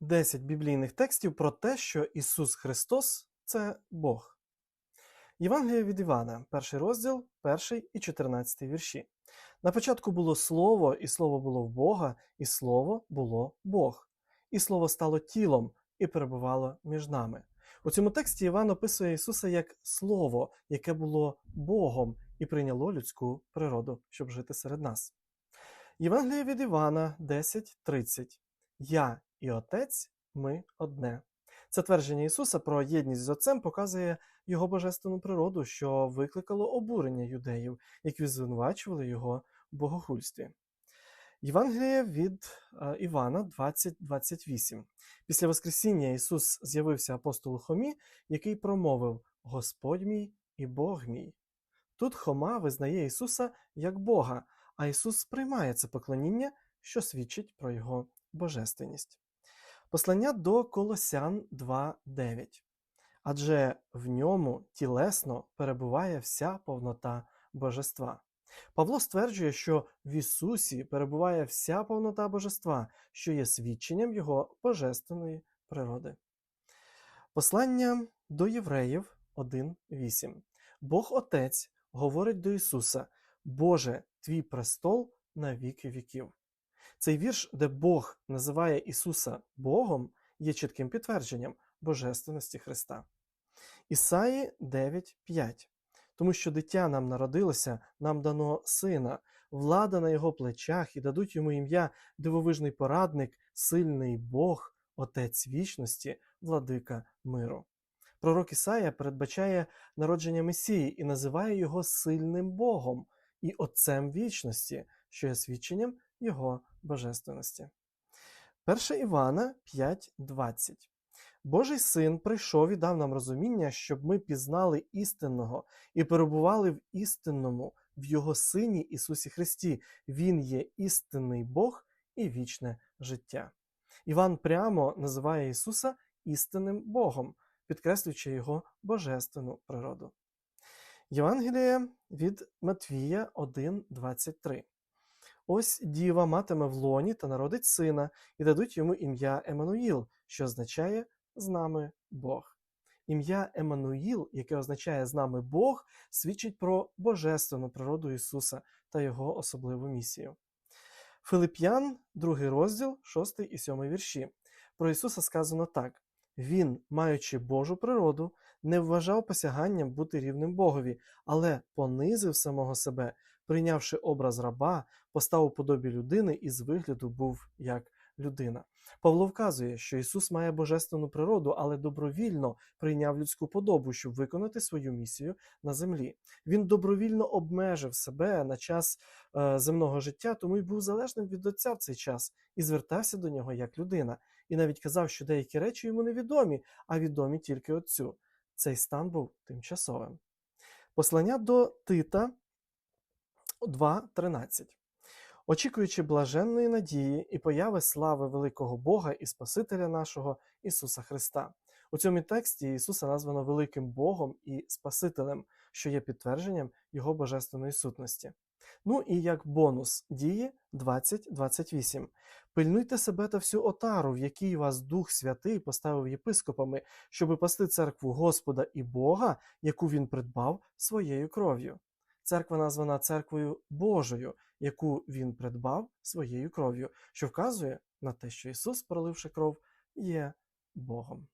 10 біблійних текстів про те, що Ісус Христос це Бог. Євангелія від Івана, перший розділ, перший і 14 вірші. На початку було Слово, і Слово було в Бога, і Слово було Бог. І Слово стало тілом і перебувало між нами. У цьому тексті Іван описує Ісуса як Слово, яке було Богом і прийняло людську природу, щоб жити серед нас. Євангелія від Івана 10.30. Я і Отець ми одне. Це твердження Ісуса про єдність з Отцем показує його божественну природу, що викликало обурення юдеїв, які звинувачували його в богохульстві. Євангелія від е, Івана 20.28. Після Воскресіння Ісус з'явився апостолу Хомі, який промовив Господь мій і Бог мій. Тут Хома визнає Ісуса як Бога, а Ісус сприймає це поклоніння, що свідчить про Його божественність. Послання до Колосян 2.9. Адже в ньому тілесно перебуває вся повнота божества. Павло стверджує, що в Ісусі перебуває вся повнота божества, що є свідченням Його божественної природи. Послання до Євреїв 1.8. Бог Отець говорить до Ісуса: Боже, твій престол на віки віків. Цей вірш, де Бог називає Ісуса Богом, є чітким підтвердженням божественності Христа. Ісаї 9.5. Тому що дитя нам народилося, нам дано сина, влада на його плечах, і дадуть йому ім'я дивовижний порадник, сильний Бог, Отець вічності, владика миру. Пророк Ісая передбачає народження Месії і називає його сильним Богом і Отцем вічності, що є свідченням Його божественності. 1 Івана 5.20 Божий син прийшов і дав нам розуміння, щоб ми пізнали істинного і перебували в істинному, в Його Сині Ісусі Христі. Він є істинний Бог і вічне життя. Іван прямо називає Ісуса істинним Богом, підкреслюючи Його божественну природу. Євангеліє від Матвія 1.23 Ось діва матиме в лоні та народить сина, і дадуть йому ім'я Еммануїл, що означає з нами Бог. Ім'я Еммануїл, яке означає з нами Бог, свідчить про божественну природу Ісуса та Його особливу місію. Филип'ян, 2 розділ, 6 і 7 вірші. Про Ісуса сказано так: Він, маючи Божу природу, не вважав посяганням бути рівним Богові, але понизив самого себе, прийнявши образ раба, постав у подобі людини і з вигляду був як людина. Павло вказує, що Ісус має божественну природу, але добровільно прийняв людську подобу, щоб виконати свою місію на землі. Він добровільно обмежив себе на час е, земного життя, тому й був залежним від Отця в цей час і звертався до нього як людина. І навіть казав, що деякі речі йому невідомі, а відомі тільки Отцю. Цей стан був тимчасовим. Послання до Тита 2.13 очікуючи блаженної надії і появи слави великого Бога і Спасителя нашого Ісуса Христа. У цьому тексті Ісуса названо великим Богом і Спасителем, що є підтвердженням Його божественної сутності. Ну і як бонус дії 20.28. Пильнуйте себе та всю отару, в якій вас Дух Святий поставив єпископами, щоби пасти церкву Господа і Бога, яку він придбав своєю кров'ю. Церква названа церквою Божою, яку він придбав своєю кров'ю, що вказує на те, що Ісус, проливши кров, є Богом.